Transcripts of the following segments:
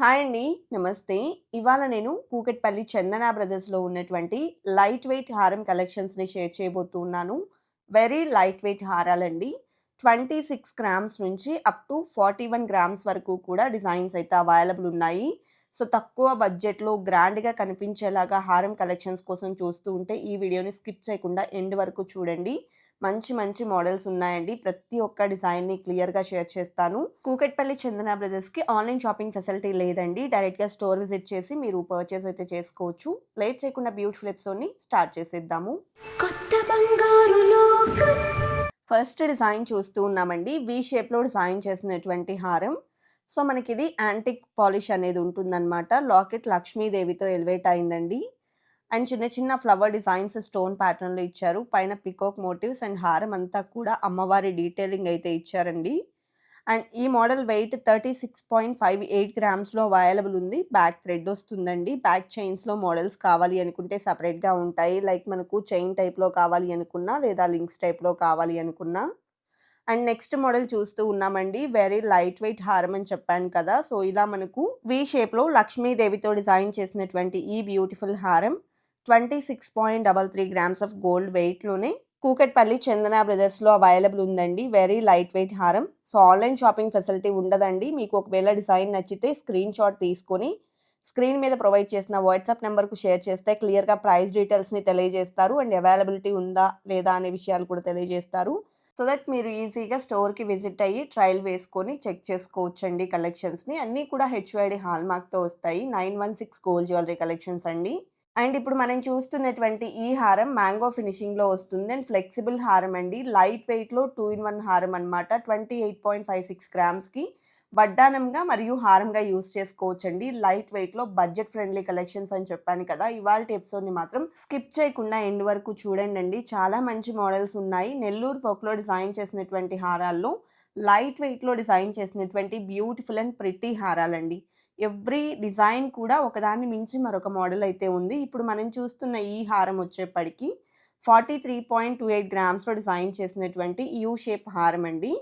Hi అండి. నమస్తే. ఇవాళ నేను కూకట్పల్లి చందన బ్రదర్స్లో ఉన్నటువంటి లైట్ వెయిట్ హారం కలెక్షన్స్ని షేర్ చేయబోతున్నాను వెరీ లైట్ వెయిట్ హారాలండి. ట్వంటీ సిక్స్ గ్రామ్స్ నుంచి up to forty one grams వరకు కూడా డిజైన్స్ అయితే అవైలబుల్ ఉన్నాయి. సో తక్కువ బడ్జెట్లో గ్రాండ్గా కనిపించేలాగా హారం కలెక్షన్స్ కోసం చూస్తూ ఉంటే ఈ వీడియోని స్కిప్ చేయకుండా ఎండ్ వరకు చూడండి. మంచి మంచి మోడల్స్ ఉన్నాయండి. ప్రతి ఒక్క డిజైన్ని క్లియర్గా షేర్ చేస్తాను. కూకట్పల్లి చందన బ్రదర్స్కి ఆన్లైన్ షాపింగ్ ఫెసిలిటీ లేదండి. డైరెక్ట్గా స్టోర్ విజిట్ చేసి మీరు పర్చేస్ అయితే చేసుకోవచ్చు. లేట్ చేయకుండా బ్యూటిఫుల్ ఎపిసోడ్ని స్టార్ట్ చేసేద్దాము. కొత్త బంగారు లోకం. ఫస్ట్ డిజైన్ చూస్తూ ఉన్నామండి. వి షేప్లో డిజైన్ చేసినటువంటి హారం. సో మనకి ఇది యాంటిక్ పాలిష్ అనేది ఉంటుందన్నమాట. లాకెట్ లక్ష్మీదేవితో ఎలివేట్ అయిందండి. అండ్ చిన్న చిన్న ఫ్లవర్ డిజైన్స్ స్టోన్ ప్యాటర్న్లో ఇచ్చారు. పైన పికాక్ మోటివ్స్ అండ్ హారం అంతా కూడా అమ్మవారి డీటెయిలింగ్ అయితే ఇచ్చారండి. అండ్ ఈ model weight thirty six point five eight గ్రామ్స్లో available ఉంది. బ్యాక్ థ్రెడ్ వస్తుందండి. బ్యాక్ చైన్స్లో మోడల్స్ కావాలి అనుకుంటే సపరేట్గా ఉంటాయి. లైక్ మనకు చైన్ టైప్లో కావాలి అనుకున్నా లేదా లింక్స్ టైప్లో కావాలి అనుకున్నా. అండ్ నెక్స్ట్ మోడల్ చూస్తూ ఉన్నామండి. వెరీ లైట్ వెయిట్ హారం అని చెప్పాను కదా. సో ఇలా మనకు వి షేప్లో లక్ష్మీదేవితో డిజైన్ చేసినటువంటి ఈ బ్యూటిఫుల్ హారం. Twenty six point double three grams of gold వెయిట్లోనే Kukatpally Chandana బ్రదర్స్లో అవైలబుల్ ఉందండి. వెరీ లైట్ వెయిట్ హారం. సో ఆన్లైన్ షాపింగ్ ఫెసిలిటీ ఉండదండి. మీకు ఒకవేళ డిజైన్ నచ్చితే స్క్రీన్ షాట్ తీసుకొని స్క్రీన్ మీద ప్రొవైడ్ చేసిన వాట్సాప్ నెంబర్కు షేర్ చేస్తే క్లియర్గా ప్రైస్ డీటెయిల్స్ని తెలియజేస్తారు. అండ్ అవైలబిలిటీ ఉందా లేదా అనే విషయాలు కూడా తెలియజేస్తారు. సో దట్ మీరు ఈజీగా స్టోర్కి విజిట్ అయ్యి ట్రయల్ వేసుకొని చెక్ చేసుకోవచ్చండి కలెక్షన్స్ని. అన్నీ కూడా హెచ్ఐడి హాల్ మార్క్తో వస్తాయి. Nine one six gold jewellery collections అండి. అండ్ ఇప్పుడు మనం చూస్తున్నటువంటి ఈ హారం మ్యాంగో ఫినిషింగ్లో వస్తుంది. అండ్ ఫ్లెక్సిబుల్ హారం అండి. లైట్ వెయిట్లో టూ ఇన్ వన్ హారం అనమాట twenty eight point five six గ్రామ్స్కి వడ్డానంగా మరియు హారంగా యూస్ చేసుకోవచ్చండి. లైట్ వెయిట్లో బడ్జెట్ ఫ్రెండ్లీ కలెక్షన్స్ అని చెప్పాను కదా! ఇవాళ ఎపిసోడ్ని మాత్రం స్కిప్ చేయకుండా ఎండ్ వరకు చూడండి అండి. చాలా మంచి మోడల్స్ ఉన్నాయి. నెల్లూరు పొక్లో డిజైన్ చేసినటువంటి హారాల్లో లైట్ వెయిట్లో డిజైన్ చేసినటువంటి బ్యూటిఫుల్ అండ్ ప్రిటీ హారాలండి. ఎవ్రీ డిజైన్ కూడా ఒకదాన్ని మించి మరొక మోడల్ అయితే ఉంది. ఇప్పుడు మనం చూస్తున్న ఈ హారం వచ్చేప్పటికి forty three point two eight గ్రామ్స్లో design చేసినటువంటి యూ షేప్ హారం అండి.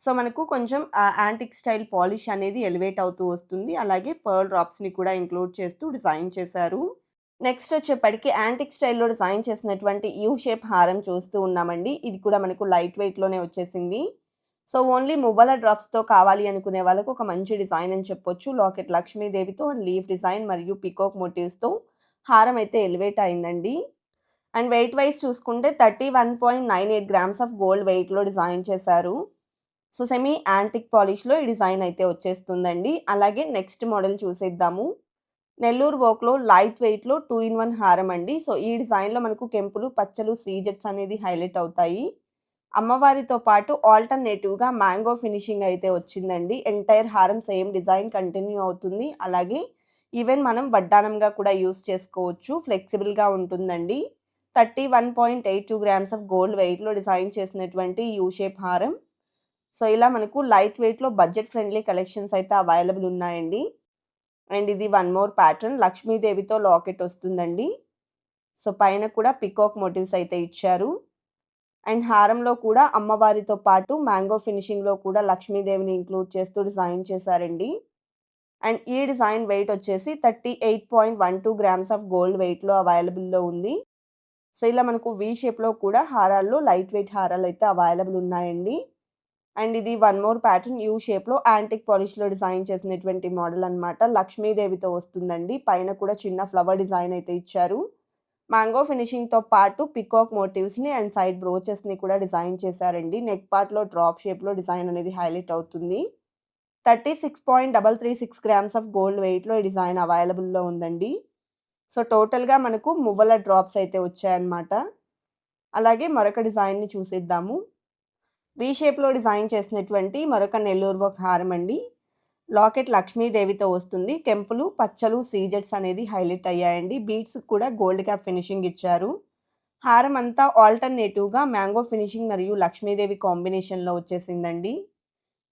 సో మనకు కొంచెం యాంటిక్ స్టైల్ పాలిష్ అనేది ఎలివేట్ అవుతూ వస్తుంది. అలాగే పర్ల్ డ్రాప్స్ని కూడా ఇంక్లూడ్ చేస్తూ డిజైన్ చేశారు. నెక్స్ట్ వచ్చేప్పటికి యాంటిక్ స్టైల్లో డిజైన్ చేసినటువంటి యూ షేప్ హారం చూస్తూ ఉన్నామండి. ఇది కూడా మనకు లైట్ వెయిట్లోనే వచ్చేసింది. సో ఓన్లీ మువ్వల డ్రాప్స్తో కావాలి అనుకునే వాళ్ళకు ఒక మంచి డిజైన్ అని చెప్పొచ్చు. లాకెట్ లక్ష్మీదేవితో అండ్ లీఫ్ డిజైన్ మరియు పికాక్ మోటివ్స్తో హారం అయితే ఎలివేట్ అయిందండి. అండ్ వెయిట్ వైజ్ చూసుకుంటే thirty one point nine eight grams of gold వెయిట్లో డిజైన్ చేశారు. సో సెమీ యాంటిక్ పాలిష్లో ఈ డిజైన్ అయితే వచ్చేస్తుందండి. అలాగే నెక్స్ట్ మోడల్ చూసేద్దాము. నెల్లూరు వర్క్లో లైట్ వెయిట్లో టూ ఇన్ వన్ హారం అండి. సో ఈ డిజైన్లో మనకు కెంపులు పచ్చలు సీజెట్స్ అనేది హైలైట్ అవుతాయి. అమ్మవారితో పాటు ఆల్టర్నేటివ్గా మ్యాంగో ఫినిషింగ్ అయితే వచ్చిందండి. ఎంటైర్ హారం సేమ్ డిజైన్ కంటిన్యూ అవుతుంది. అలాగే ఈవెన్ మనం వడ్డానంగా కూడా యూస్ చేసుకోవచ్చు. ఫ్లెక్సిబుల్గా ఉంటుందండి. Thirty one point eight two grams of gold వెయిట్లో డిజైన్ చేసినటువంటి యూ షేప్ హారం. సో ఇలా మనకు లైట్ వెయిట్లో బడ్జెట్ ఫ్రెండ్లీ కలెక్షన్స్ అయితే అవైలబుల్ ఉన్నాయండి. అండ్ ఇది వన్ మోర్ ప్యాటర్న్. లక్ష్మీదేవితో లాకెట్ వస్తుందండి. సో పైన కూడా పికాక్ మోటివ్స్ అయితే ఇచ్చారు. అండ్ హారంలో కూడా అమ్మవారితో పాటు మ్యాంగో ఫినిషింగ్లో కూడా లక్ష్మీదేవిని ఇంక్లూడ్ చేస్తూ డిజైన్ చేశారండి. అండ్ ఈ డిజైన్ వెయిట్ వచ్చేసి thirty eight point one two grams of gold వెయిట్లో అవైలబుల్లో ఉంది. సో ఇలా మనకు వీ షేప్లో కూడా హారాల్లో లైట్ వెయిట్ హారాలు అయితే అవైలబుల్ ఉన్నాయండి. అండ్ ఇది వన్ మోర్ ప్యాటర్న్ యూ షేప్లో యాంటిక్ పాలిష్లో డిజైన్ చేసినటువంటి మోడల్ అనమాట లక్ష్మీదేవితో వస్తుందండి. పైన కూడా చిన్న ఫ్లవర్ డిజైన్ అయితే ఇచ్చారు. మ్యాంగో ఫినిషింగ్తో పాటు పికాక్ మోటివ్స్ని అండ్ సైడ్ బ్రోచెస్ని కూడా డిజైన్ చేశారండి. నెక్ పార్ట్లో డ్రాప్ షేప్లో డిజైన్ అనేది హైలైట్ అవుతుంది. Thirty six point double three six grams of gold వెయిట్లో ఈ డిజైన్ అవైలబుల్లో ఉందండి. సో టోటల్గా మనకు మువ్వల డ్రాప్స్ అయితే వచ్చాయన్నమాట. అలాగే మరొక డిజైన్ని చూసిద్దాము. వీ షేప్లో డిజైన్ చేసినటువంటి మరొక నెల్లూరు ఒక హారం అండి లాకెట్ లక్ష్మీదేవితో వస్తుంది. కెంపులు పచ్చలు సీజెట్స్ అనేది హైలైట్ అయ్యాయండి. బీట్స్ కూడా గోల్డ్ క్యాప్ ఫినిషింగ్ ఇచ్చారు. హారం అంతా ఆల్టర్నేటివ్గా మ్యాంగో ఫినిషింగ్ మరియు లక్ష్మీదేవి కాంబినేషన్లో వచ్చేసిందండి.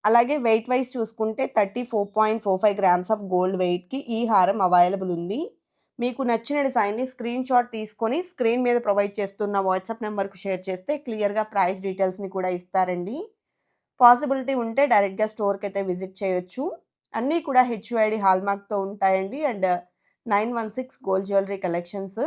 అలాగే వెయిట్ వైజ్ చూసుకుంటే thirty four point four five grams of gold వెయిట్కి ఈ హారం అవైలబుల్ ఉంది. మీకు నచ్చిన డిజైన్ని స్క్రీన్ షాట్ తీసుకొని స్క్రీన్ మీద ప్రొవైడ్ చేస్తున్న వాట్సాప్ నెంబర్కు షేర్ చేస్తే క్లియర్గా ప్రైస్ డీటెయిల్స్ని కూడా ఇస్తారండి. పాసిబిలిటీ ఉంటే డైరెక్ట్గా స్టోర్కి అయితే విజిట్ చేయొచ్చు. అన్నీ కూడా హెచ్‌యుఐడి హాల్‌మార్క్‌తో ఉంటాయండి. And 916 gold jewellery collections.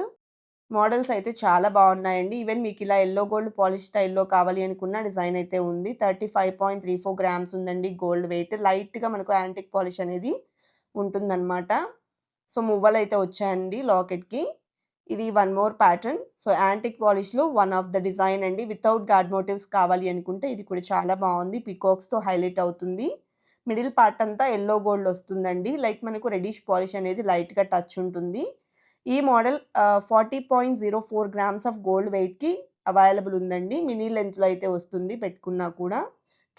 Models అయితే చాలా బాగున్నాయండి. ఈవెన్ మీకు ఇలా ఎల్లో గోల్డ్ పాలిష్ స్టైల్‌లో కావాలి అనుకున్న డిజైన్ అయితే ఉంది. 35.34 గ్రామ్స్ ఉందండి గోల్డ్ వెయిట్. లైట్‌గా మనకు యాంటిక్ పాలిష్ అనేది ఉంటుందన్నమాట. సో, మువ్వలు అయితే వచ్చాయండి లాకెట్‌కి. ఇది one more pattern. So, antique పాలిష్‌లో one of the design అండి. వితౌట్ గాడ్ మోటివ్స్ కావాలి అనుకుంటే ఇది కూడా చాలా బాగుంది. పీకాక్స్‌తో హైలైట్ అవుతుంది. మిడిల్ పార్ట్ అంతా ఎల్లో గోల్డ్ వస్తుందండి. లైక్ మనకు రెడిష్ పాలిష్ అనేది లైట్‌గా టచ్ ఉంటుంది. ఈ model forty point zero four grams of gold వెయిట్‌కి available ఉందండి. మినీ లెంత్లో అయితే వస్తుంది పెట్టుకున్నా కూడా.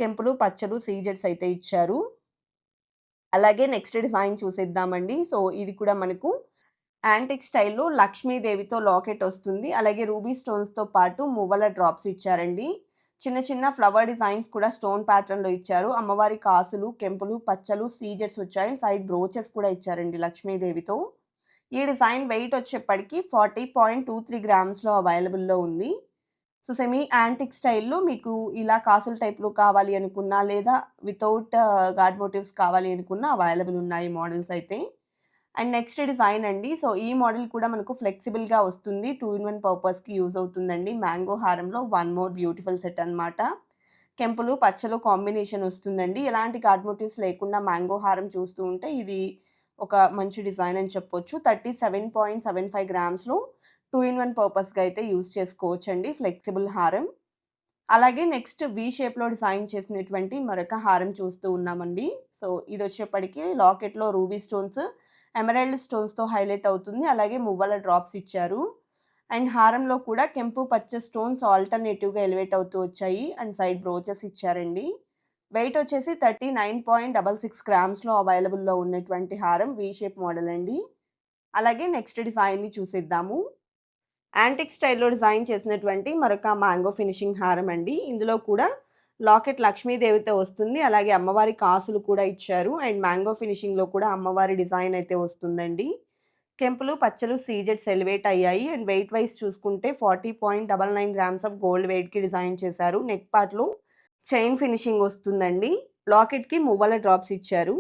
కెంపులు, పచ్చలు, సీజెట్స్ అయితే ఇచ్చారు. అలాగే నెక్స్ట్ డిజైన్ చూసేద్దామండి. సో, ఇది కూడా మనకు యాంటిక్ స్టైల్‌లో లక్ష్మీదేవితో లాకెట్ వస్తుంది. అలాగే రూబీ స్టోన్స్‌తో పాటు మువ్వల డ్రాప్స్ ఇచ్చారండి. చిన్న చిన్న ఫ్లవర్ డిజైన్స్ కూడా స్టోన్ ప్యాటర్న్‌లో ఇచ్చారు. అమ్మవారి కాసులు, కెంపులు, పచ్చలు, సీజెట్స్ వచ్చాయి. సైడ్ బ్రోచెస్ కూడా ఇచ్చారండి లక్ష్మీదేవితో. ఈ డిజైన్ వెయిట్ వచ్చేప్పటికి 40.23 గ్రామ్స్‌లో అవైలబుల్‌లో ఉంది. సో, సెమీ యాంటిక్ స్టైల్‌లో మీకు ఇలా కాసుల టైప్‌లో కావాలి అనుకున్నా లేదా వితౌట్ గాడ్ మోటివ్స్ కావాలి అనుకున్నా అవైలబుల్ ఉన్నాయి మోడల్స్ అయితే. అండ్ నెక్స్ట్ డిజైన్ అండి. సో, ఈ మోడల్ కూడా మనకు ఫ్లెక్సిబుల్‌గా వస్తుంది. టూ ఇన్ వన్ పర్పస్‌కి యూజ్ అవుతుందండి. మ్యాంగో హారంలో వన్ మోర్ బ్యూటిఫుల్ సెట్ అన్నమాట. కెంపులు, పచ్చలు కాంబినేషన్ వస్తుందండి. ఎలాంటి గాడ్ మోటివ్స్ లేకుండా మ్యాంగో హారం చూస్తూ ఉంటే ఇది ఒక మంచి డిజైన్ అని చెప్పొచ్చు. 37.75 గ్రామ్స్‌లో టూ ఇన్ వన్ పర్పస్‌గా అయితే యూజ్ చేసుకోవచ్చండి. ఫ్లెక్సిబుల్ హారం. అలాగే నెక్స్ట్ వి షేప్‌లో డిజైన్ చేసినటువంటి మరొక హారం చూస్తూ ఉన్నామండి. సో, ఇది వచ్చేప్పటికి లాకెట్‌లో రూబీ స్టోన్స్, ఎమరాల్డ్ స్టోన్స్‌తో హైలైట్ అవుతుంది. అలాగే మువ్వల డ్రాప్స్ ఇచ్చారు. అండ్ హారంలో కూడా కెంపు, పచ్చ స్టోన్స్ ఆల్టర్‌నేటివ్‌గా ఎలివేట్ అవుతూ వచ్చాయి. అండ్ సైడ్ బ్రోచెస్ ఇచ్చారండి. వెయిట్ వచ్చేసి 39.66 గ్రామ్స్‌లో అవైలబుల్‌లో ఉన్నటువంటి హారం వీ షేప్ మోడల్ అండి. అలాగే నెక్స్ట్ డిజైన్‌ని చూసేద్దాము. యాంటిక్ స్టైల్‌లో డిజైన్ చేసినటువంటి మరొక మ్యాంగో ఫినిషింగ్ హారం అండి. ఇందులో కూడా లాకెట్ లక్ష్మీదేవితో వస్తుంది. అలాగే అమ్మవారి కాసులు కూడా ఇచ్చారు. అండ్ మ్యాంగో ఫినిషింగ్‌లో కూడా అమ్మవారి డిజైన్ అయితే వస్తుందండి. కెంపులు, పచ్చలు, సీజెడ్స్ ఎలివేట్ అయ్యాయి. అండ్ వెయిట్ వైస్ చూసుకుంటే 40.99 గ్రామ్స్ ఆఫ్ గోల్డ్ వెయిట్‌కి డిజైన్ చేశారు. నెక్ పార్ట్‌లో చైన్ ఫినిషింగ్ వస్తుందండి. లాకెట్‌కి మువ్వల డ్రాప్స్ ఇచ్చారు.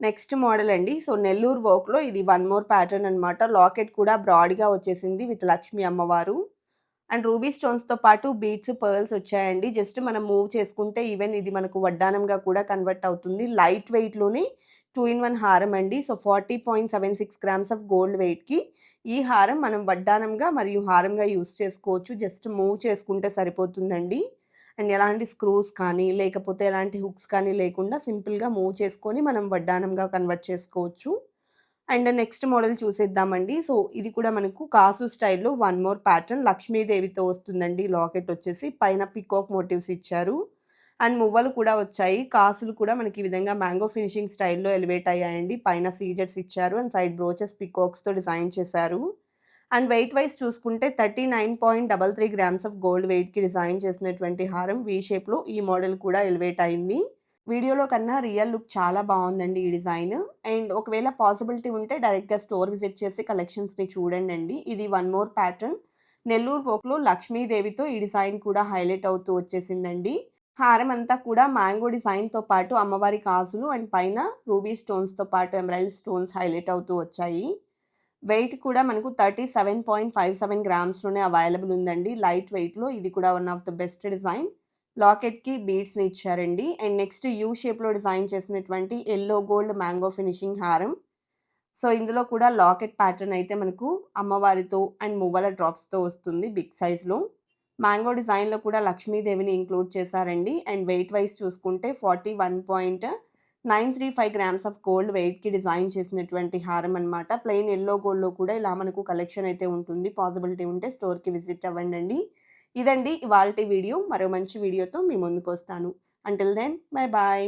నెక్స్ట్ మోడల్ అండి. సో, నెల్లూరు వర్క్‌లో ఇది వన్ మోర్ ప్యాటర్న్ అన్నమాట. లాకెట్ కూడా బ్రాడ్‌గా వచ్చేసింది విత్ లక్ష్మీ అమ్మవారు. అండ్ రూబీ స్టోన్స్‌తో పాటు బీట్స్ పర్ల్స్ వచ్చాయండి. జస్ట్ మనం మూవ్ చేసుకుంటే ఈవెన్ ఇది మనకు వడ్డానంగా కూడా కన్వర్ట్ అవుతుంది. లైట్ వెయిట్‌లోనే టూ ఇన్ వన్ హారం అండి. సో, 40.76 గ్రామ్స్ ఆఫ్ గోల్డ్ వెయిట్‌కి ఈ హారం మనం వడ్డానంగా మరియు హారంగా యూస్ చేసుకోవచ్చు. జస్ట్ మూవ్ చేసుకుంటే సరిపోతుందండి. అండ్ ఎలాంటి స్క్రూస్ కానీ, లేకపోతే ఎలాంటి హుక్స్ కానీ లేకుండా సింపుల్‌గా మూవ్ చేసుకొని మనం వడ్డానంగా కన్వర్ట్ చేసుకోవచ్చు. అండ్ నెక్స్ట్ మోడల్ చూసేద్దామండి. సో, ఇది కూడా మనకు కాసు స్టైల్‌లో వన్ మోర్ ప్యాటర్న్ లక్ష్మీదేవితో వస్తుందండి. లాకెట్ వచ్చేసి పైన పికాక్ మోటివ్స్ ఇచ్చారు. అండ్ మువ్వలు కూడా వచ్చాయి. కాసులు కూడా మనకి ఈ విధంగా మ్యాంగో ఫినిషింగ్ స్టైల్‌లో ఎలివేట్ అయ్యాయండి. పైన సీజర్స్ ఇచ్చారు. అండ్ సైడ్ బ్రోచెస్ పికాక్స్తో డిజైన్ చేశారు. అండ్ వెయిట్ వైస్ చూసుకుంటే 39.33 గ్రామ్స్ ఆఫ్ గోల్డ్ వెయిట్‌కి డిజైన్ చేసినటువంటి హారం వి షేప్‌లో ఈ మోడల్ కూడా ఎలివేట్ అయింది. వీడియోలో కన్నా రియల్ లుక్ చాలా బాగుందండి ఈ డిజైన్. అండ్ ఒకవేళ పాసిబిలిటీ ఉంటే డైరెక్ట్‌గా స్టోర్ విజిట్ చేసి కలెక్షన్స్‌ని చూడండి అండి ఇది వన్ మోర్ ప్యాటర్న్. నెల్లూరు ఫోక్లో లక్ష్మీదేవితో ఈ డిజైన్ కూడా హైలైట్ అవుతూ వచ్చేసిందండి. హారం అంతా కూడా మ్యాంగో డిజైన్‌తో పాటు అమ్మవారి కాసులు అండ్ పైన రూబీ స్టోన్స్‌తో పాటు ఎమరాల్డ్ స్టోన్స్ హైలైట్ అవుతూ వచ్చాయి. వెయిట్ కూడా మనకు 37.57 గ్రామ్స్‌లోనే అవైలబుల్ ఉందండి. లైట్ వెయిట్‌లో ఇది కూడా one of the best design. లాకెట్‌కి బీడ్స్‌ని ఇచ్చారండి. అండ్ నెక్స్ట్ యూ షేప్‌లో డిజైన్ చేసినటువంటి ఎల్లో గోల్డ్ మ్యాంగో ఫినిషింగ్ హారం. సో, ఇందులో కూడా లాకెట్ ప్యాటర్న్ అయితే మనకు అమ్మవారితో అండ్ మువ్వల డ్రాప్స్‌తో వస్తుంది బిగ్ సైజ్‌లో. మ్యాంగో డిజైన్‌లో కూడా లక్ష్మీదేవిని ఇంక్లూడ్ చేశారండి. అండ్ వెయిట్ వైస్ చూసుకుంటే 41.935 గ్రామ్స్ ఆఫ్ గోల్డ్ వెయిట్‌కి డిజైన్ చేసినటువంటి హారం అన్నమాట. ప్లెయిన్ ఎల్లో గోల్డ్‌లో కూడా ఇలా మనకు కలెక్షన్ అయితే ఉంటుంది. పాసిబిలిటీ ఉంటే స్టోర్‌కి విజిట్ అవ్వండి ఇదండి ఇవాళ వీడియో. మరో మంచి వీడియోతో మీ ముందుకొస్తాను. Until then bye bye.